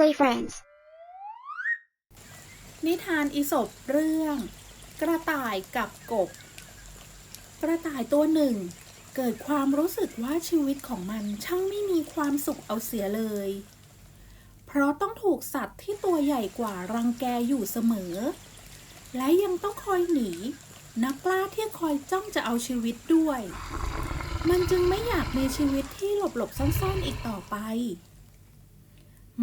Play Friends นิทานอีสปเรื่อง กระต่ายกับกบ กระต่ายตัวหนึ่ง เกิดความรู้สึกว่าชีวิตของมันช่างไม่มีความสุขเอาเสียเลย เพราะต้องถูกสัตว์ที่ตัวใหญ่กว่ารังแกอยู่เสมอ และยังต้องคอยหนี นักล่าที่คอยจ้องจะเอาชีวิตด้วย มันจึงไม่อยากมีชีวิตที่หลบๆซ่อนๆอีกต่อไป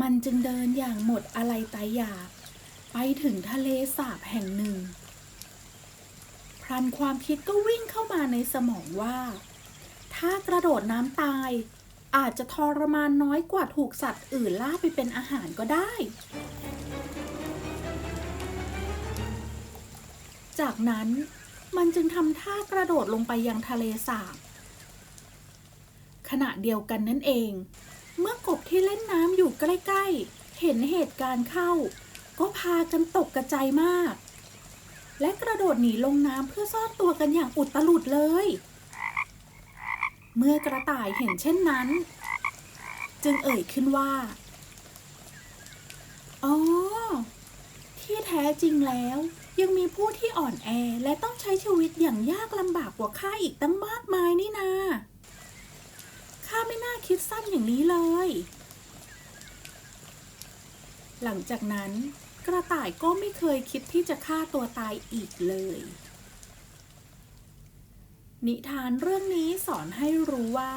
มันจึงเดินอย่างหมดอะไรตายอยาก ไปถึงทะเลสาบแห่งหนึ่ง พลันความคิดก็วิ่งเข้ามาในสมองว่า ถ้ากระโดดน้ำตาย อาจจะทรมานน้อยกว่าถูกสัตว์อื่นล่าไปเป็นอาหารก็ได้ จากนั้นมันจึงทำท่ากระโดดลงไปยังทะเลสาบขณะเดียวกันนั่นเอง เมื่อกบที่เล่นน้ำอยู่ใกล้ ๆ เห็นเหตุการณ์เข้า ก็พากันตกกระจายมาก และกระโดดหนีลงน้ำเพื่อซ่อนตัวกันอย่างอุตลุดเลย เมื่อกระต่ายเห็นเช่นนั้น จึงเอ่ยขึ้นว่า อ๋อ ที่แท้จริงแล้ว ยังมีผู้ที่อ่อนแอและต้องใช้ชีวิตอย่างยากลำบากกว่าข้าอีกตั้งมากมายนี่นาข้าไม่น่า คิดสั้นอย่างนี้เลย หลังจากนั้นกระต่ายก็ไม่เคยคิดที่จะฆ่าตัวตายอีกเลย นิทานเรื่องนี้สอนให้รู้ว่า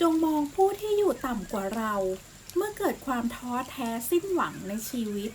จงมองผู้ที่อยู่ต่ำกว่าเรา เมื่อเกิดความท้อแท้สิ้นหวังในชีวิต